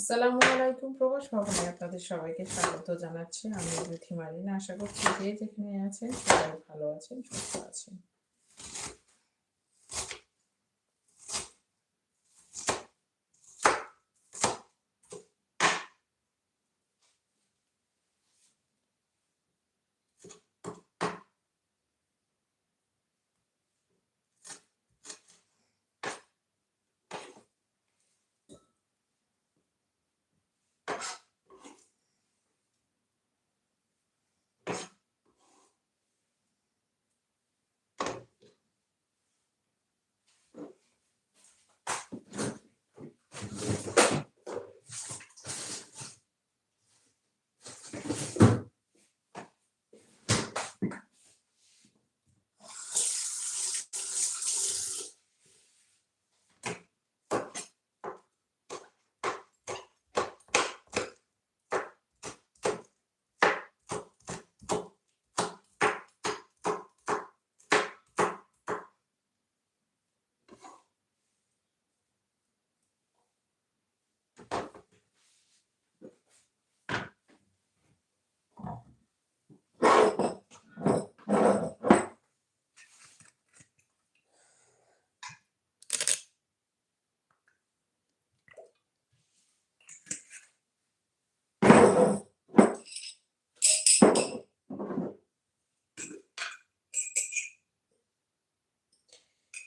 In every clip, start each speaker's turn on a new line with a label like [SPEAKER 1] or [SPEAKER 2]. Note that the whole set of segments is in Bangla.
[SPEAKER 1] আসসালামু আলাইকুম প্রবাস ভবনে আপনাদের সবাইকে স্বাগত জানাচ্ছি। আমি রুথি মারিনা আশা করছি যে যেখানে আছেন সবাই ভালো আছেন, সুস্থ আছেন।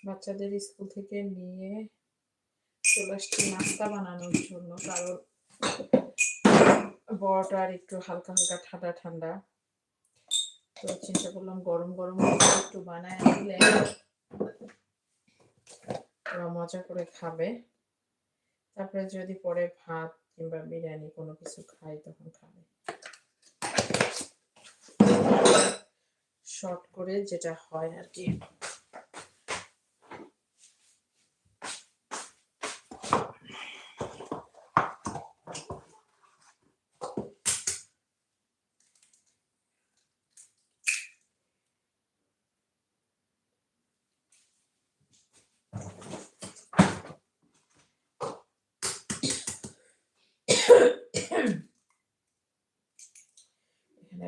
[SPEAKER 1] বাচ্চাদের স্কুল থেকে নিয়ে চলে নাস্তা বানানোর জন্য, কারণ বড়টা আর একটু হালকা হালকা ঠান্ডা ঠান্ডা। তো চিন্তা করলাম গরম গরম একটু বানায় দিলে ওরা মজা করে খাবে। তারপরে যদি পরে ভাত কিংবা বিরিয়ানি কোনো কিছু খাই তখন খাবে। শর্ট করে যেটা হয় আর কি এখানে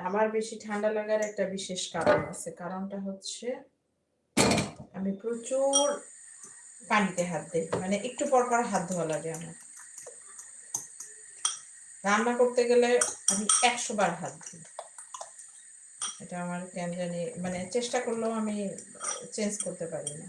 [SPEAKER 1] আমার বেশি ঠান্ডা লাগার একটা বিশেষ কারণ আছে। কারণটা হচ্ছে আমি প্রচুর পানিতে হাত দিই। মানে একটু পর পর হাত ধোয়া লাগে আমার। রান্না করতে গেলে আমি একশো বার হাত দিই। এটা আমার কেন জানি মানে চেষ্টা করলেও আমি চেঞ্জ করতে পারি না।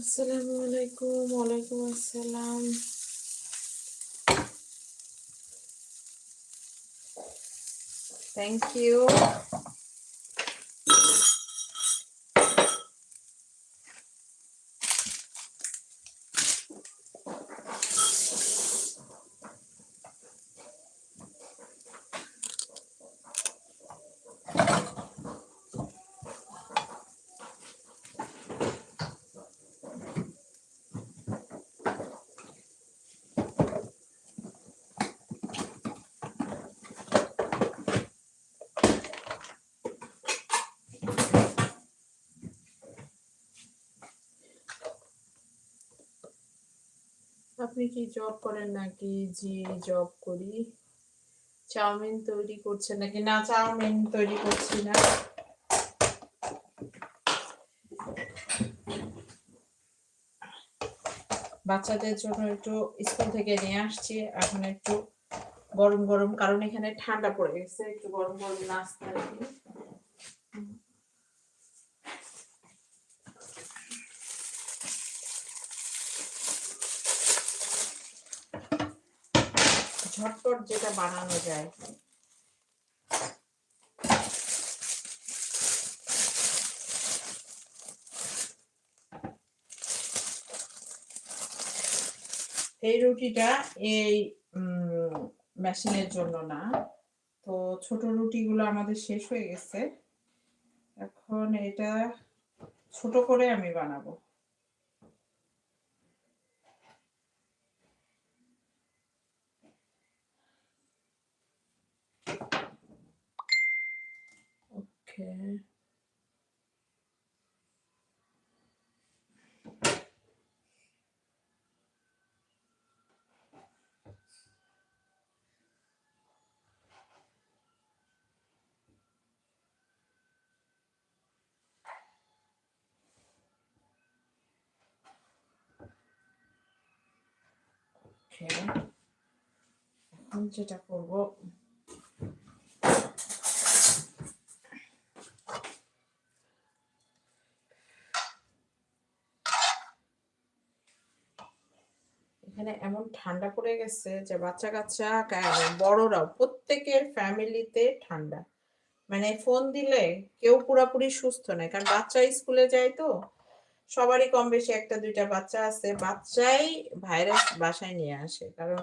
[SPEAKER 1] আসসালামু আলাইকুম ওয়ালাইকুম আসসালাম। থ্যাংক ইউ আপনি কি জব করেন নাকি জি জব করি? চাউমিন তৈরি করছেন নাকি? না, চাউমিন তৈরি করছি না। বাচ্চাদের জন্য একটু স্কুল থেকে নিয়ে আসছি। এখন একটু গরম গরম, কারণ এখানে ঠান্ডা পড়ে গেছে। একটু গরম গরম নাস্তা কি। যেটা বানানো যায়। এই রুটিটা এই মেশিনের জন্য না। তো ছোট রুটিগুলো আমাদের শেষ হয়ে গেছে। এখন এটা ছোট করে আমি বানাবো। ওকে ওকে এখন যেটা করব এখানে এমন ঠান্ডা পড়ে গেছে, যে বাচ্চা কাচ্চা কা- বড়রাও, প্রত্যেকের ফ্যামিলিতে ঠান্ডা। মানে ফোন দিলে কেউ পুরাপুরি সুস্থ নয়, কারণ বাচ্চা স্কুলে যায় তো, সবারই কম বেশি একটা, দুইটা বাচ্চা আছে, বাচ্চাই ভাইরাস বাসায় নিয়ে আসে, কারণ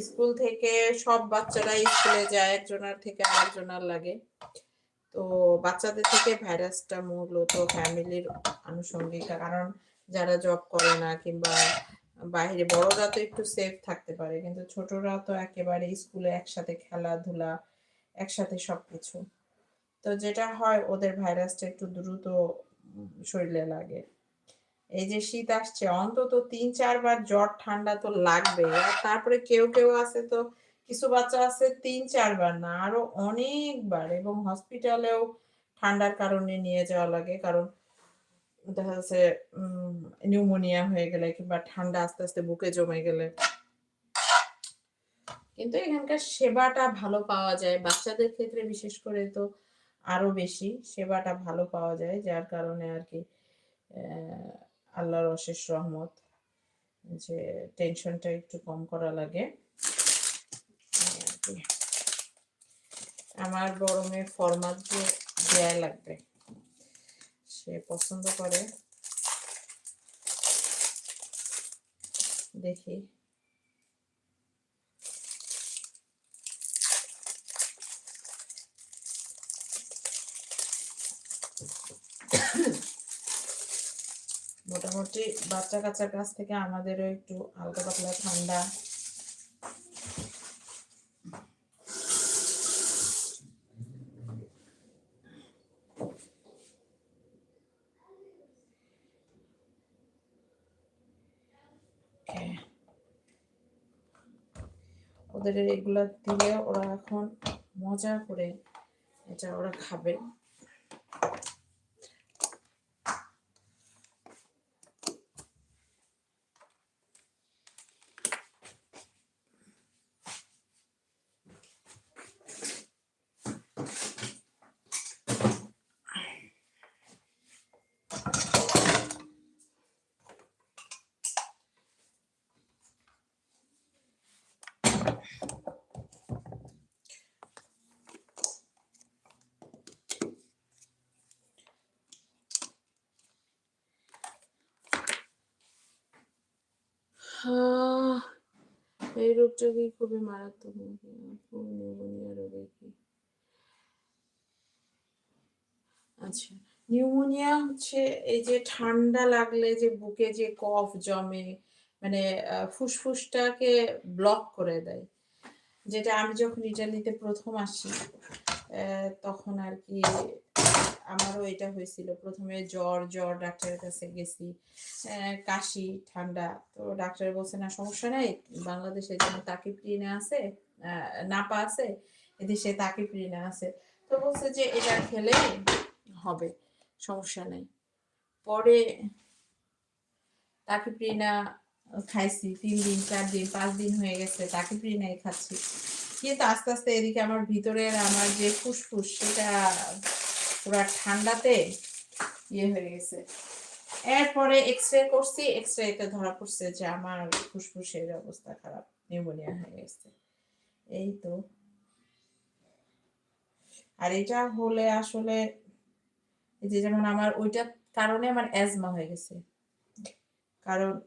[SPEAKER 1] স্কুল থেকে সব বাচ্চারা স্কুলে যায়, একজনের থেকে আরেকজনের লাগে। তো বাচ্চাদের থেকে ভাইরাসটা মূলত ফ্যামিলির আনুষঙ্গিক, কারণ যারা জব করে না, কিংবা বাইরে, বড়রা তো একটু সেফ থাকতে পারে, কিন্তু ছোটরা তো একেবারে স্কুলে একসাথে খেলাধুলা, একসাথে সবকিছু। তো যেটা হয়, ওদের ভাইরাসটা একটু দ্রুত শরীরে লাগে। এই যে শীত আসছে, অন্তত তিন, চারবার জ্বর, ঠান্ডা তো লাগবে। আর তারপরে কেউ কেউ আছে তো, কিছু বাচ্চা আছে তিন, চারবার না, আরও অনেকবার। এবং হসপিটালেও ঠান্ডার কারণে নিয়ে যাওয়া লাগে, কারণ দেখা যাচ্ছে নিউমোনিয়া হয়ে গেলে কিংবা ঠান্ডা আস্তে আস্তে বুকে জমে গেলে। কিন্তু এখানকার সেবাটা ভালো পাওয়া যায়, বাচ্চাদের ক্ষেত্রে বিশেষ করে তো আরও বেশি সেবাটা ভালো পাওয়া যায়, যার কারণে আর কি আল্লাহর অশেষ রহমত যে টেনশনটা একটু কম করা লাগে। আমার ফরমাস যে দেয়া লাগবে। সে পছন্দ করে। দেখি। মোটামুটি বাচ্চা কাচ্চার কাছ থেকে আমাদেরও একটু আলগা পাতলা ঠান্ডা ওদের এগুলো দিলে ওরা এখন মজা করে এটা ওরা খাবে। কি খুবই মারাত্মক নিউমোনিয়া রোগে কি। আচ্ছা নিউমোনিয়া হচ্ছে এই যে ঠান্ডা লাগলে যে বুকে যে কফ জমে মানে ফুসফুসটাকে ব্লক করে দেয়। যেটা আমি যখন ইটালিতে প্রথম আসি তখন আর কি আমারও এটা হয়েছিল। প্রথমে জ্বর জ্বর ডাক্তারের কাছে গেছি। কাশি ঠান্ডা। তো ডাক্তার বলছে না সমস্যা নাই। বাংলাদেশে যেমন তাকিপ্রিনা আছে আহ, নাপা আছে এদেশে তাকে তাকিপ্রিনা আছে। তো বলছে যে এটা খেলে হবে সমস্যা নেই। পরে তাকিপ্রিনা খাইছি তিন দিন চার দিন পাঁচ দিন হয়ে গেছে তাকিপ্রিনাই খাচ্ছি। কিন্তু আস্তে আস্তে এদিকে আমার ভিতরের আমার যে ফুসফুস সেটা পুরা ঠান্ডাতে ইয়ে হয়ে গেছে। এরপরে এক্স রে করছি এক্স রেতে ধরা পড়ছে যে আমার ফুসফুসের অবস্থা খারাপ, নিউমোনিয়া হয়ে গেছে। এই তো। আর এটা হলে আসলে এই যে যেমন আমার ওইটার কারণে আমার অ্যাজমা হয়ে গেছে। কারণ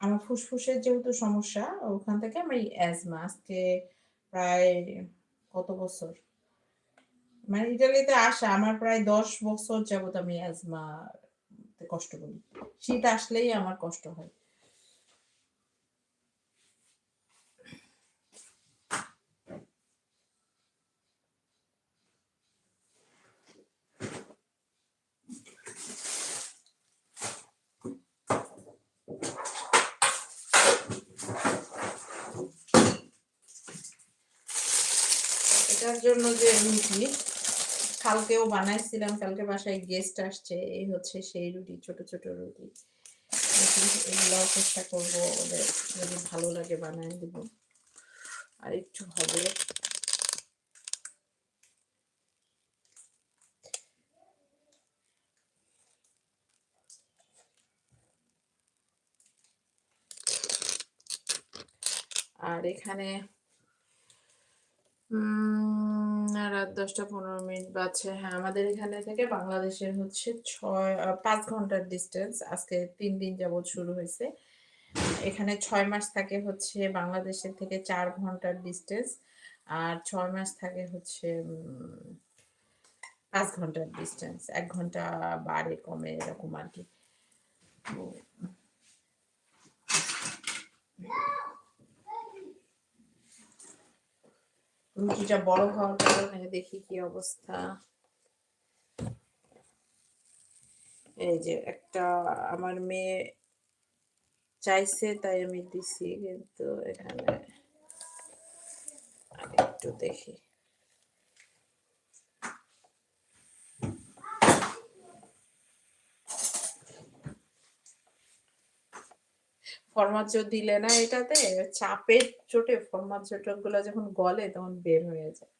[SPEAKER 1] আমার ফুসফুসের যেহেতু সমস্যা, ওখান থেকে আমার অ্যাজমা আজকে প্রায় কত বছর? মানে ইটালিতে আসা আমার প্রায় দশ বছর যাবত আমি অ্যাজমা কষ্ট করি। শীত আসলেই আমার কষ্ট হয়। এটার জন্য যে রুটি কালকেও বানাইছিলাম কালকে বাসায় গেস্ট আসছে এই হচ্ছে সেই রুটি ছোট ছোট রুটি। চেষ্টা করব ওদের যদি ভালো লাগে দিব। আর একটু হবে। আর এখানে উম, রাত দশটা পনেরো মিনিট বাজছে। হ্যাঁ আমাদের এখানে থেকে বাংলাদেশের হচ্ছে ছয় পাঁচ ঘণ্টার ডিস্টেন্স আজকে তিন দিন যাবত শুরু হয়েছে। এখানে ছয় মাস থাকে হচ্ছে বাংলাদেশের থেকে চার ঘণ্টার ডিস্টেন্স আর ছয় মাস থাকে হচ্ছে পাঁচ ঘণ্টার ডিস্টেন্স এক ঘণ্টা বাড়ে, কমে এরকম আর কি। রুটিটা বড় হওয়ার কারণে দেখি কি অবস্থা। এই যে একটা আমার মেয়ে চাইছে, তাই আমি দিছি, কিন্তু এখানে একটু দেখি। ফরমাজ্জ দিলে না এটাতে চাপের চোটে ফরমাজ্জগুলো যখন গলে তখন বের হয়ে যায়।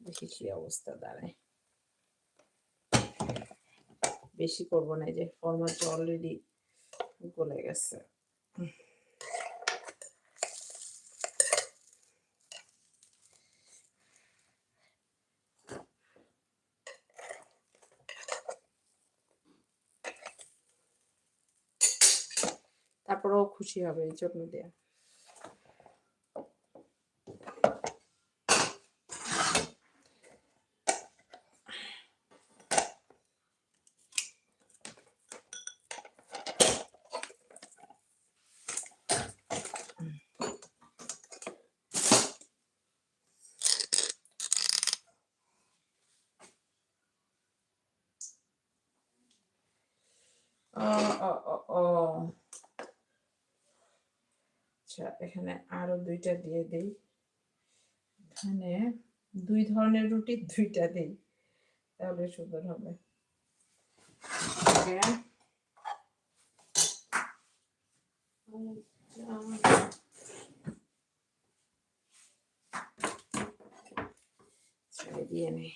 [SPEAKER 1] দেখি কি অবস্থা দাঁড়ায়। বেশি করব না যে ফরমাজ্জ অলরেডি গলে গেছে। খুশি হবে জন্য দেয়া। আচ্ছা এখানে আরও দুইটা দিয়ে দিই। এখানে দুই ধরনের রুটি দুইটা দিই, তাহলে সুন্দর হবে। দিয়ে নেই।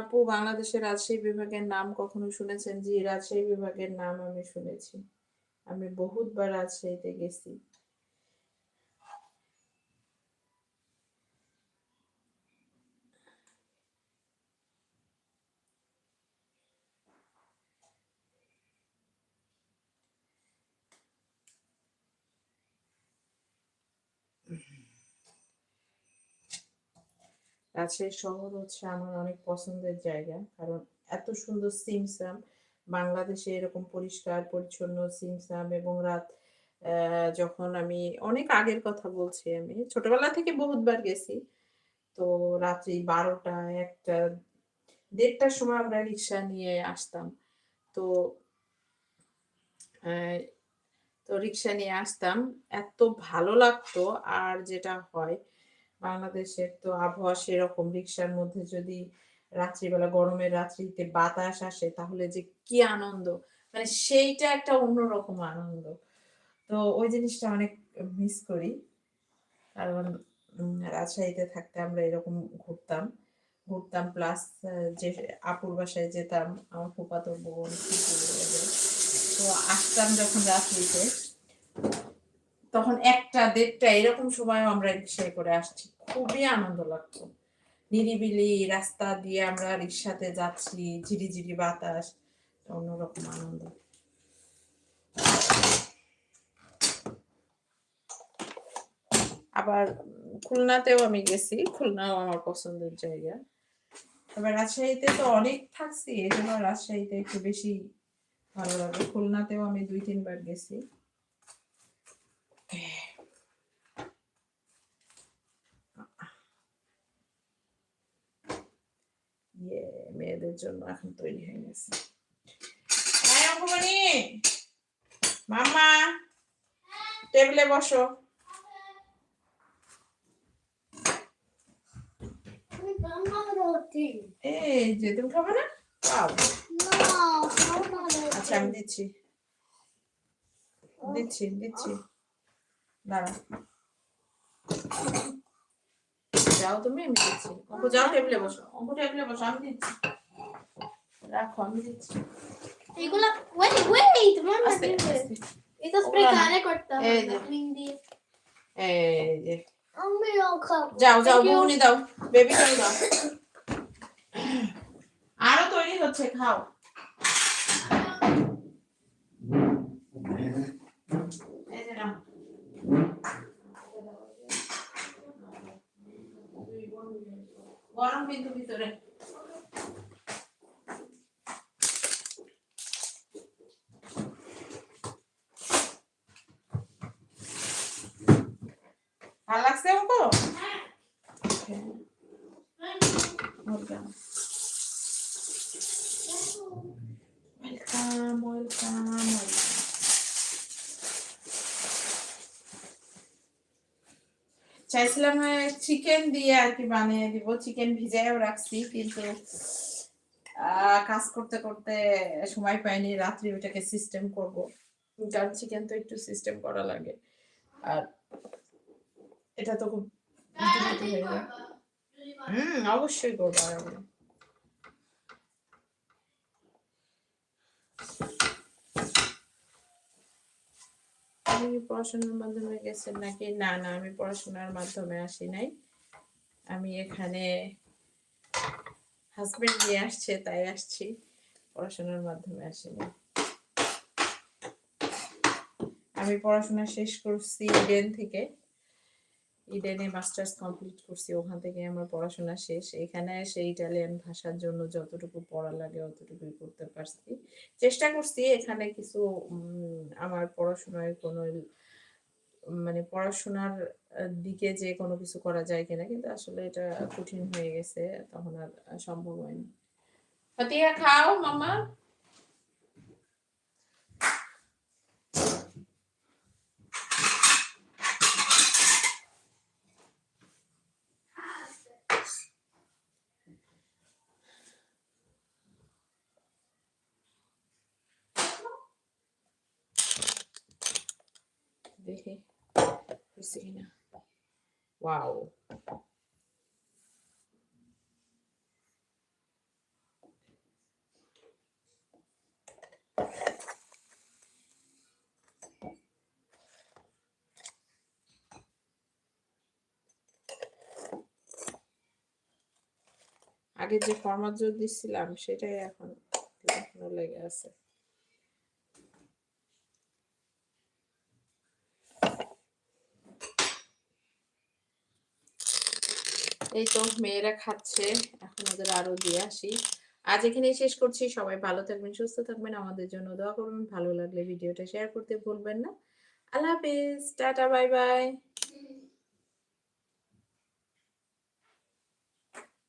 [SPEAKER 1] আপু বাংলাদেশের রাজশাহী বিভাগের নাম কখনো শুনেছেন? জি, রাজশাহী বিভাগের নাম আমি শুনেছি। আমি বহুতবার রাজশাহীতে গেছি। রাজশাহী শহর হচ্ছে আমার অনেক পছন্দের জায়গা। কারণ এত সুন্দর সিমসাম, বাংলাদেশে এরকম পরিষ্কার, পরিচ্ছন্ন সিমসাম এবং রাত যখন আমি, অনেক আগের কথা বলছি আমি, ছোটবেলা থেকে বহুতবার গেছি। তো রাত্রি বারোটা, একটা, দেড়টার সময় আমরা রিক্সা নিয়ে আসতাম। তো তো রিক্সা নিয়ে আসতাম। এত ভালো লাগতো আর যেটা হয় বাংলাদেশের তো আবহাওয়া সেরকম রিক্সার মধ্যে যদি রাত্রিবেলা, গরমের রাত্রিতে বাতাস আসে, তাহলে যে কি আনন্দ। মানে সেইটা একটা অন্যরকম আনন্দ। তো ওই জিনিসটা অনেক মিস করি। কারণ রাজশাহীতে থাকতে আমরা এরকম ঘুরতাম। ঘুরতাম প্লাস যে আপুর বাসায় যেতাম, আমার ফুফাতো বোন। তো আসতাম যখন রাত্রিতে। তখন একটা দেড়টা এরকম সময় আমরা রিক্সায় করে আসছি। খুবই আনন্দ লাগতো। নিরিবিলি রাস্তা দিয়ে আমরা রিক্সাতে যাচ্ছি, ঝিরিঝিরি বাতাস অন্যরকম আনন্দ। আবার খুলনাতেও আমি গেছি, খুলনাও আমার পছন্দের জায়গা। তবে রাজশাহীতে তো অনেক থাকছি এই জন্য রাজশাহীতে একটু বেশি ভালো লাগে। খুলনাতেও আমি দুই তিনবার গেছি। ইয়ে মেয়েদের জন্য এখন তৈরি হয়ে গেছে। এই অঙ্কমণি। মামা টেবিলে বসো। এই যে তুমি খাবে না? খাও।
[SPEAKER 2] না খাব না
[SPEAKER 1] আচ্ছা আমি দিচ্ছি। দিচ্ছি দিচ্ছি। দাঁড়া যাও তুমি আমি দিচ্ছি। অঙ্ক যাও টেবিলে বসো। অঙ্ক টেবিলে বসো আমি দিচ্ছি। রাখো আমি দিচ্ছি।
[SPEAKER 2] এগুলা ওয়েট ওয়েট মামা
[SPEAKER 1] আস্তে
[SPEAKER 2] দিবে
[SPEAKER 1] আস্তে।
[SPEAKER 2] এটা স্প্রে কারে করতে হবে ক্লিন দিয়ে।
[SPEAKER 1] এই যে।
[SPEAKER 2] আমিও খাব।
[SPEAKER 1] যাও যাও
[SPEAKER 2] Thank
[SPEAKER 1] দাও। বেবি দাও। আরও তৈরি হচ্ছে খাও এই যে নাও গরম কিন্তু ভিতরে ভালো লাগছে অঙ্ক ওয়েলকাম ওয়েলকাম ওয়েলকাম চাইছিলাম চিকেন দিয়ে আর কি বানিয়ে দিব। চিকেন ভিজাইও রাখছি কিন্তু আহ, কাজ করতে করতে সময় পাইনি রাত্রি ওটাকে সিস্টেম করব। কারণ চিকেন তো একটু সিস্টেম করা লাগে। আর এটা তো খুব হয়ে যায়। হুম অবশ্যই করব। আপনি পড়াশোনার মাধ্যমে গেছেন নাকি? না না, আমি পড়াশোনার মাধ্যমে আসি নাই। আমি এখানে হাজবেন্ড নিয়ে আসছে, তাই আসছি। পড়াশোনার মাধ্যমে আসিনি আমি পড়াশোনা শেষ করছি ইডেন থেকে। ইডেনে মাস্টার্স কমপ্লিট করছি, ওখান থেকে আমার পড়াশোনা শেষ। এখানে এসে ইটালিয়ান ভাষার জন্য যতটুকু পড়া লাগে অতটুকুই করতে পারছি। চেষ্টা করছি এখানে কিছু আমার পড়াশোনায় কোনো মানে পড়াশোনার দিকে যে কোনো কিছু করা যায় কিনা, কিন্তু আসলে এটা কঠিন হয়ে গেছে, তখন আর সম্ভব হয়নি। খাও, মামা। দেখি হয়েছে কিনা আগে যে ফরমাত দিচ্ছিলাম সেটাই এখনও লেগে আছে। এই তো মেয়েরা খাচ্ছে, এখন ওদের আরও দিয়ে আসি। আজ এখানেই শেষ করছি, সবাই ভালো থাকবেন, সুস্থ থাকবেন, আমাদের জন্য দোয়া করবেন, ভালো লাগলে ভিডিওটা শেয়ার করতে ভুলবেন না। আল্লাহ হাফিজ, টাটা বাই বাই